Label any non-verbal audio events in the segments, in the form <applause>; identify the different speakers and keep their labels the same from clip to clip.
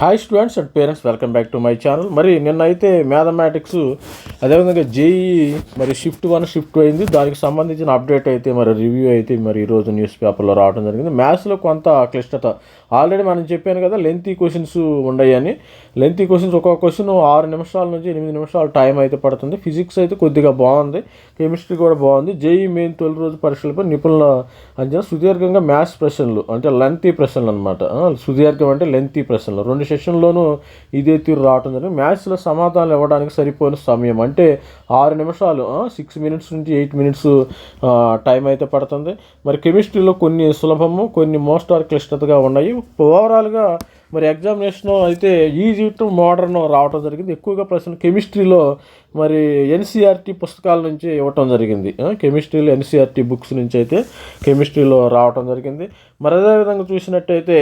Speaker 1: Hi students and parents welcome back to my channel మరి నిన్న అయితే మ్యాథమెటిక్స్ అదేవిధంగా జేఈ మరి షిఫ్ట్ వన్ షిఫ్ట్ అయింది. దానికి సంబంధించిన అప్డేట్ అయితే మరి రివ్యూ అయితే మరి ఈరోజు న్యూస్ పేపర్లో రావడం జరిగింది. మ్యాథ్స్లో కొంత క్లిష్టత. ఆల్రెడీ మనం చెప్పాను కదా లెంతీ క్వశ్చన్స్ ఉన్నాయని లెంతీ క్వశ్చన్స్ ఒక్కొక్క క్వశ్చన్ ఆరు నిమిషాల నుంచి ఎనిమిది నిమిషాలు టైం అయితే పడుతుంది. ఫిజిక్స్ అయితే కొద్దిగా బాగుంది. కెమిస్ట్రీ కూడా బాగుంది. జేఈ మెయిన్ తొలి రోజు పరీక్షలపై నిపుణుల అంచనా. సుదీర్ఘంగా మ్యాథ్స్ ప్రశ్నలు అంటే లెంతీ ప్రశ్నలు అనమాట సుదీర్ఘం అంటే లెంతీ ప్రశ్నలు. రెండు సెషన్లోనూ ఇదే తీరు రావటం జరిగింది మ్యాచ్లో సమాధానాలు ఇవ్వడానికి సరిపోయిన సమయం. అంటే ఆరు నిమిషాలు సిక్స్ మినిట్స్ నుంచి ఎయిట్ మినిట్స్ టైం అయితే పడుతుంది. మరి కెమిస్ట్రీలో కొన్ని సులభము కొన్ని మోస్ట్ ఆర్ క్లిష్టతగా ఉన్నాయి. ఓవరాల్గా మరి ఎగ్జామినేషన్ అయితే ఈజీ టు మోడర్న్ రావటం జరిగింది. ఎక్కువగా ప్రశ్న కెమిస్ట్రీలో మరి ఎన్సీఆర్టీ పుస్తకాల నుంచి ఇవ్వటం జరిగింది. కెమిస్ట్రీలో ఎన్సీఆర్టీ బుక్స్ నుంచి అయితే కెమిస్ట్రీలో రావటం జరిగింది. మరి అదేవిధంగా చూసినట్టయితే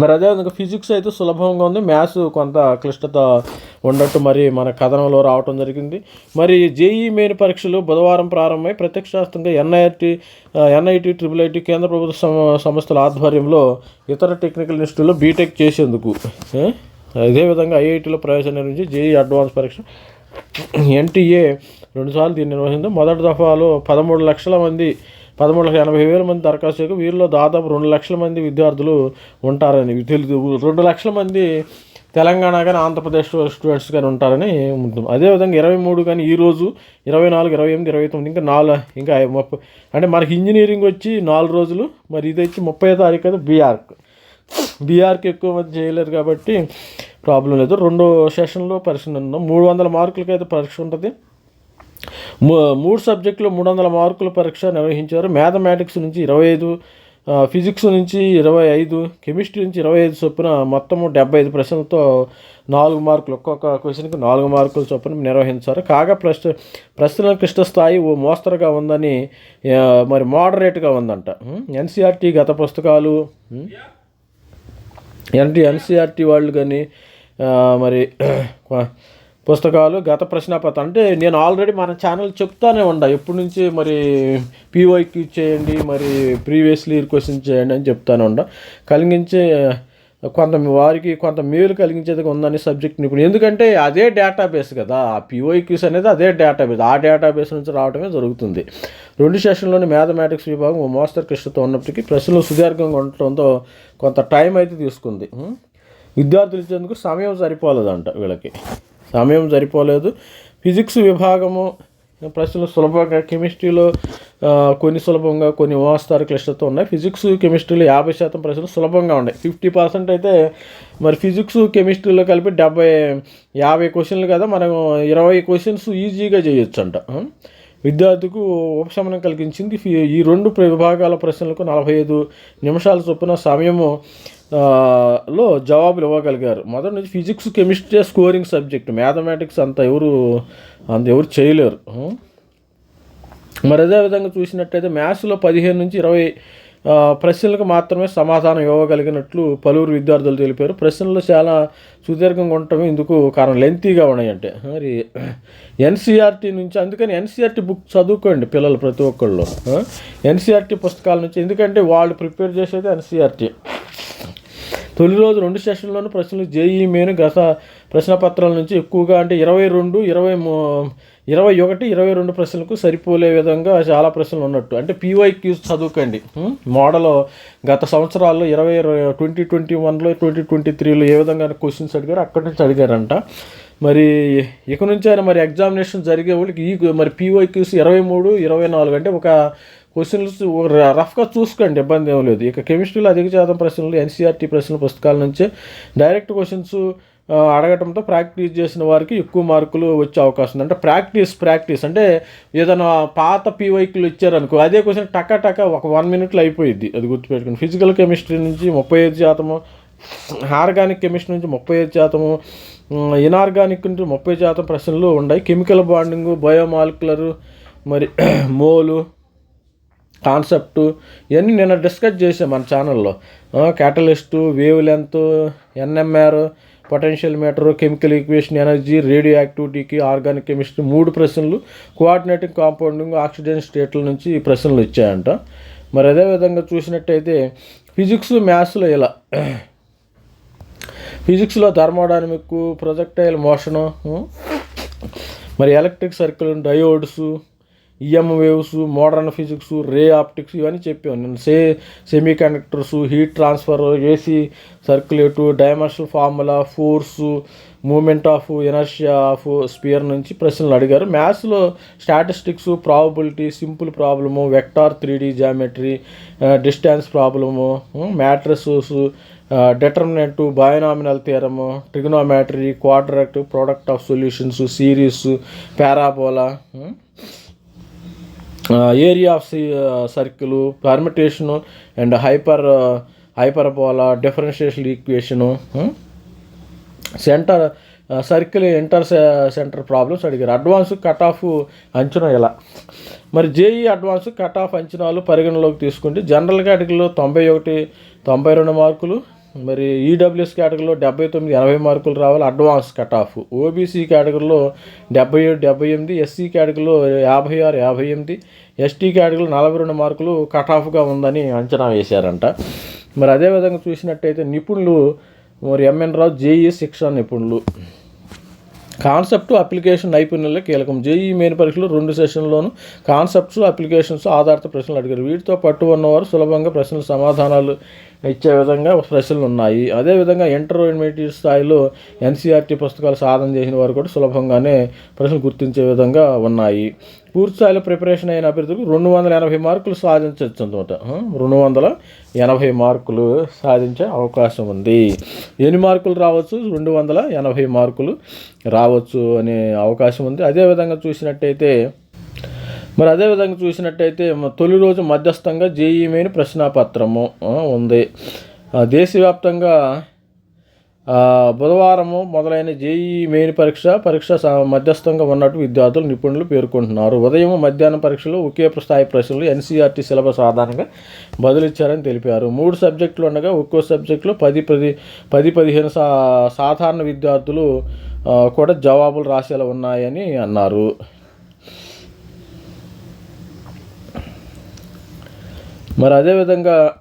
Speaker 1: మరి అదే విధంగా ఫిజిక్స్ అయితే సులభంగా ఉంది. మ్యాథ్స్ కొంత క్లిష్టత ఉన్నట్టు మరి మన కథనంలో రావటం జరిగింది. మరి జేఈ మెయిన్ పరీక్షలు బుధవారం ప్రారంభమై ప్రత్యక్షాస్తంగా ఎన్ఐటి ఎన్ఐటి ట్రిపుల్ ఐటి కేంద్ర ప్రభుత్వ సంస్థల ఆధ్వర్యంలో ఇతర టెక్నికల్ ఇన్స్టిట్యూట్లో బీటెక్ చేసేందుకు అదేవిధంగా ఐఐటిలో ప్రవేశం నిర్వహించి జేఈ అడ్వాన్స్ పరీక్ష ఎన్టీఏ రెండుసార్లు దీన్ని నిర్వహించింది. మొదటి దఫాలో పదమూడు లక్షల మంది పదమూడు లక్షల ఎనభై వేల మంది దరఖాస్తు వీరిలో దాదాపు రెండు లక్షల మంది విద్యార్థులు ఉంటారని తెలుసు రెండు లక్షల మంది తెలంగాణ కానీ ఆంధ్రప్రదేశ్ స్టూడెంట్స్ కానీ ఉంటారని ఉంటుంది. అదేవిధంగా ఇరవై మూడు కానీ ఈరోజు ఇరవై నాలుగు ఇరవై ఎనిమిది ఇరవై తొమ్మిది ఇంకా నాలుగు ఇంకా ముప్పై అంటే మనకి ఇంజనీరింగ్ వచ్చి నాలుగు రోజులు మరి ఇది వచ్చి ముప్పై తారీఖు అయితే బీఆర్క్ బీఆర్కి ఎక్కువ మంది చేయలేరు కాబట్టి ప్రాబ్లం లేదు. రెండు సెషన్లో పరీక్ష ఉన్నాం మూడు వందల మార్కులకి అయితే పరీక్ష ఉంటుంది. మూడు సబ్జెక్టులు మూడు వందల మార్కుల పరీక్ష నిర్వహించారు. మ్యాథమెటిక్స్ నుంచి ఇరవై ఐదు ఫిజిక్స్ నుంచి ఇరవై ఐదు కెమిస్ట్రీ నుంచి ఇరవై ఐదు చొప్పున మొత్తము డెబ్బై ఐదు ప్రశ్నలతో నాలుగు మార్కులు ఒక్కొక్క క్వశ్చన్కి నాలుగు మార్కులు చొప్పున నిర్వహించారు. కాగా ప్రశ్న ప్రశ్నల క్లిష్ట స్థాయి ఓ మోస్తరుగా ఉందని మరి మోడరేట్గా ఉందంట. ఎన్సీఆర్టీ గత పుస్తకాలు ఎన్టీ ఎన్సీఆర్టీ వాళ్ళు కానీ మరి పుస్తకాలు గత ప్రశ్నాపత్రం అంటే నేను ఆల్రెడీ మన ఛానల్ చెప్తానే ఉండా. ఎప్పటి నుంచి మరి పీవైక్యూ చేయండి మరి ప్రీవియస్లీ క్వశ్చన్ చేయండి అని చెప్తానే ఉండా. కలిగించే కొంత వారికి కొంత మేలు కలిగించేది ఉందని సబ్జెక్ట్ నిపుణులు ఎందుకంటే అదే డేటాబేస్ కదా. ఆ పీఓక్యూస్ అనేది అదే డేటాబేస్ ఆ డేటాబేస్ నుంచి రావడమే జరుగుతుంది. రెండు సెషన్లోని మ్యాథమెటిక్స్ విభాగం ఓ మోస్తరు కృష్ణతో ఉన్నప్పటికీ ప్రశ్నలు సుదీర్ఘంగా ఉండటంతో కొంత టైం అయితే తీసుకుంది. విద్యార్థులు ఇచ్చేందుకు సమయం సరిపోలేదంట వీళ్ళకి. సమయం సరిపోలేదు. ఫిజిక్స్ విభాగము ప్రశ్నలు సులభంగా కెమిస్ట్రీలో కొన్ని సులభంగా కొన్ని మోస్తారు క్లిష్టతో ఉన్నాయి. ఫిజిక్స్ కెమిస్ట్రీలో యాభై శాతం ప్రశ్నలు సులభంగా ఉన్నాయి. ఫిఫ్టీ పర్సెంట్ అయితే మరి ఫిజిక్స్ కెమిస్ట్రీలో కలిపి డెబ్బై యాభై క్వశ్చన్లు కదా మనం ఇరవై క్వశ్చన్స్ ఈజీగా చేయొచ్చు అంట విద్యార్థికి ఉపశమనం కలిగించింది. ఈ రెండు ప్ర- విభాగాల ప్రశ్నలకు నలభై ఐదు నిమిషాల చొప్పున సమయము లో జవాబులు ఇవ్వగలిగారు. మొదటి నుంచి physics chemistry scoring subject. Mathematics అంత ఎవరు అంత ఎవరు చేయలేరు. మరి అదేవిధంగా చూసినట్టయితే మ్యాథ్స్లో పదిహేను నుంచి ఇరవై ప్రశ్నలకు మాత్రమే సమాధానం ఇవ్వగలిగినట్లు పలువురు విద్యార్థులు తెలిపారు. ప్రశ్నలు చాలా సుదీర్ఘంగా ఉండటం ఇందుకు కారణం. లెంతీగా ఉన్నాయంటే. మరి ఎన్సీఆర్టీ నుంచి అందుకని ఎన్సీఆర్టీ బుక్ చదువుకోండి పిల్లలు ప్రతి ఒక్కళ్ళు ఎన్సీఆర్టీ పుస్తకాల నుంచి. ఎందుకంటే వాళ్ళు ప్రిపేర్ చేసేది ఎన్సీఆర్టీ. తొలి రోజు రెండు సెషన్లోనూ ప్రశ్నలు జేఈ మెయిన్ గత ప్రశ్నపత్రాల నుంచి ఎక్కువగా అంటే ఇరవై రెండు ఇరవై మూ- ఇరవై ఒకటి ఇరవై రెండు ప్రశ్నలకు సరిపోలే విధంగా చాలా ప్రశ్నలు ఉన్నట్టు. అంటే పీవైక్యూస్ చదువుకోండి. మోడల్ గత సంవత్సరాల్లో ఇరవై ట్వంటీ ట్వంటీ వన్లో ట్వంటీ ట్వంటీ త్రీలో ఏ విధంగా క్వశ్చన్స్ అడిగారు అక్కడి నుంచి అడిగారంట. మరి ఇక నుంచి అయినా మరి ఎగ్జామినేషన్ జరిగే వాళ్ళకి ఈ మరి పీవైక్యూస్ ఇరవై మూడు ఇరవై నాలుగు అంటే ఒక క్వశ్చన్స్ రఫ్గా చూసుకోండి ఇబ్బంది ఏం లేదు. ఇక కెమిస్ట్రీలో అధిక శాతం ప్రశ్నలు ఎన్సీఆర్టీ ప్రశ్నల పుస్తకాల నుంచే డైరెక్ట్ క్వశ్చన్స్ అడగటంతో ప్రాక్టీస్ చేసిన వారికి ఎక్కువ మార్కులు వచ్చే అవకాశం ఉంది. అంటే ప్రాక్టీస్ ప్రాక్టీస్. అంటే ఏదైనా పాత పీవైకులు ఇచ్చారనుకో అదే క్వశ్చన్ టక టక ఒక వన్ మినిట్లో అయిపోయింది అది గుర్తుపెట్టుకుని ఫిజికల్ కెమిస్ట్రీ నుంచి ముప్పై ఐదు శాతము ఆర్గానిక్ కెమిస్ట్రీ నుంచి ముప్పై ఐదు శాతము ఇనార్గానిక్ నుంచి ముప్పై శాతం ప్రశ్నలు ఉన్నాయి. కెమికల్ బాండింగ్ బయోమాలిక్యులర్ మరి <clears throat> మోలు కాన్సెప్ట్ ఇవన్నీ నిన్న డిస్కస్ చేసాం మన ఛానల్లో. Catalyst wave length NMR potential meter chemical equation energy radio యాక్టివిటీకి organic chemistry మూడు ప్రశ్నలు కోఆర్డినేటింగ్ కాంపౌండింగ్ ఆక్సిజన్ స్టేట్ల నుంచి ఈ ప్రశ్నలు వచ్చాయంట మరి అదేవిధంగా చూసినట్టయితే ఫిజిక్స్ మ్యాథ్స్లో ఇలా. ఫిజిక్స్లో థర్మోడైనమిక్ ప్రొజెక్టైల్ మోషను మరి electric circle diodes EM waves modern physics ray optics ఇవన్నీ చెప్పాను నేను సే semiconductors heat transfer AC circulate dimensional formula force moment of inertia of sphere నుంచి ప్రశ్నలు అడిగారు. మ్యాథ్స్లో statistics probability simple problem vector three D geometry distance problem matrices determinant binomial theorem trigonometry quadratic product of solutions series parabola area of circle permutation and hyper hyperbola differentiation equation centre circle inter centre problems అడిగారు. Advance cut off అంచనా ఎలా? మరి JEE advance cut of అంచనాలు పరిగణలోకి తీసుకుంటే general కేటగిరీలో తొంభై ఒకటి తొంభై రెండు మార్కులు మరి ఈడబ్ల్యూఎస్ కేటగిరీలో డెబ్బై తొమ్మిది ఎనభై మార్కులు రావాలి అడ్వాన్స్ కట్ ఆఫ్. ఓబీసీ కేటగిరీలో డెబ్బై ఏడు డెబ్బై ఎనిమిది ఎస్సీ కేటగిరీలో యాభై ఆరు యాభై ఎనిమిది ఎస్టీ కేటగిరీలో నలభై రెండు మార్కులు కట్ ఆఫ్గా ఉందని అంచనా వేశారంట. మరి అదేవిధంగా చూసినట్టయితే నిపుణులు మరి ఎంఎన్ రావు జేఈ శిక్షణ నిపుణులు. కాన్సెప్ట్ అప్లికేషన్ నైపుణ్యాలే కీలకం. జేఈ మెయిన్ పరీక్షలు రెండు సెషన్లోను కాన్సెప్ట్స్ అప్లికేషన్స్ ఆధారిత ప్రశ్నలు అడిగారు. వీటితో పట్టు ఉన్నవారు సులభంగా ప్రశ్నల సమాధానాలు ఇచ్చే విధంగా ప్రశ్నలు ఉన్నాయి. అదేవిధంగా ఇంటర్మీడియట్ స్థాయిలో ఎన్సీఆర్టీ పుస్తకాలు సాధన చేసిన వారు కూడా సులభంగానే ప్రశ్నలు గుర్తించే విధంగా ఉన్నాయి. పూర్తి స్థాయిలో ప్రిపరేషన్ అయిన అభ్యర్థులకు రెండు వందల ఎనభై మార్కులు సాధించవచ్చు అనమాట రెండు వందల ఎనభై మార్కులు సాధించే అవకాశం ఉంది. ఎన్ని మార్కులు రావచ్చు? రెండు వందల ఎనభై మార్కులు రావచ్చు అనే అవకాశం ఉంది. అదేవిధంగా చూసినట్టయితే మరి అదేవిధంగా చూసినట్టయితే తొలి రోజు మధ్యస్థంగా జేఈ మెయిన్ ప్రశ్నాపత్రము ఉంది. దేశవ్యాప్తంగా బుధవారము మొదలైన జేఈ మెయిన్ పరీక్ష పరీక్ష స- మధ్యస్థంగా ఉన్నట్టు విద్యార్థులు నిపుణులు పేర్కొంటున్నారు. ఉదయం మధ్యాహ్నం పరీక్షలు ఒకే స్థాయి ప్రశ్నలు ఎన్సీఆర్టీ సిలబస్ ఆధారంగా బదులిచ్చారని తెలిపారు. మూడు సబ్జెక్టులు ఉండగా ఒక్కో సబ్జెక్టులో పది పది పది పదిహేను సా సాధారణ విద్యార్థులు కూడా జవాబులు రాసేలా ఉన్నాయని అన్నారు. మరి అదేవిధంగా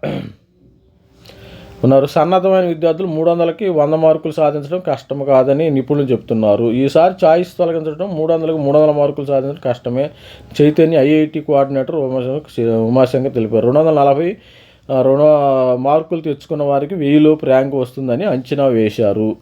Speaker 1: ఉన్నారు. సన్నద్ధమైన విద్యార్థులు మూడు వందలకి వంద మార్కులు సాధించడం కష్టం కాదని నిపుణులు చెప్తున్నారు. ఈసారి ఛాయిస్ తొలగించడం మూడు వందలకు మూడు వందల మార్కులు సాధించడం కష్టమే. చైతన్య ఐఐటి కోఆర్డినేటర్ ఉమాశంకర్ ఉమాశంకర్ తెలిపారు. రెండు వందల నలభై రుణ మార్కులు తెచ్చుకున్న వారికి వెయ్యిలోపు ర్యాంక్ వస్తుందని అంచనా వేశారు.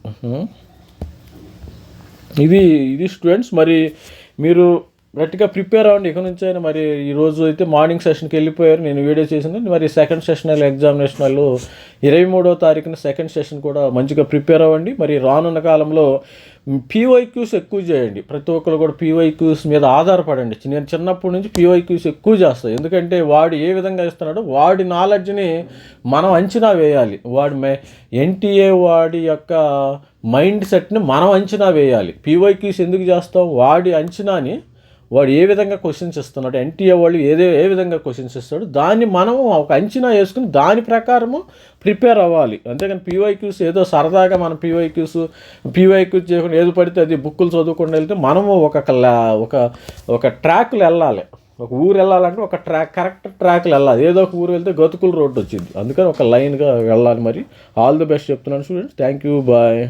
Speaker 1: ఇది ఇది స్టూడెంట్స్ మరి మీరు గట్టిగా ప్రిపేర్ అవ్వండి. ఇక నుంచి అయినా మరి ఈ రోజు అయితే మార్నింగ్ సెషన్కి వెళ్ళిపోయారు. నేను వీడియో చేసింది. మరి సెకండ్ సెషనల్ ఎగ్జామినేషన్లో ఇరవై మూడో తారీఖున సెకండ్ సెషన్ కూడా మంచిగా ప్రిపేర్ అవ్వండి. మరి రానున్న కాలంలో పీవైక్యూస్ ఎక్కువ చేయండి. ప్రతి ఒక్కరు కూడా పీవైక్యూస్ మీద ఆధారపడండి. నేను చిన్నప్పటి నుంచి పీవైక్యూస్ ఎక్కువ చేస్తాను. ఎందుకంటే వాడు ఏ విధంగా ఇస్తున్నాడో వాడి నాలెడ్జ్ని మనం అంచనా వేయాలి. వాడి మే ఎన్టీఏ వాడి యొక్క మైండ్ సెట్ని మనం అంచనా వేయాలి. పీవైక్యూస్ ఎందుకు చేస్తాం? వాడి అంచనాని వాడు ఏ విధంగా క్వశ్చన్స్ ఇస్తున్నాడు ఎన్టీఏ వాళ్ళు ఏదే ఏ విధంగా క్వశ్చన్స్ ఇస్తాడు దాన్ని మనం ఒక అంచనా వేసుకుని దాని ప్రకారము ప్రిపేర్ అవ్వాలి. అంతేకాని పీవైక్యూస్ ఏదో సరదాగా మనం పీవైక్యూస్ పీవైక్యూస్ చేయకుండా ఏది పడితే అది బుక్కులు చదువుకుండా వెళ్తే మనము ఒక ఒక ఒక ట్రాక్లు వెళ్ళాలి. ఒక ఊరు వెళ్ళాలంటే ఒక ట్రాక్ కరెక్ట్ ట్రాక్లు వెళ్ళాలి. ఏదో ఒక ఊరు వెళ్తే గతుకుల రోడ్డు వచ్చింది. అందుకని ఒక లైన్గా వెళ్ళాలి మరి. ఆల్ ది బెస్ట్ చెప్తున్నాను స్టూడెంట్స్. Thank you bye.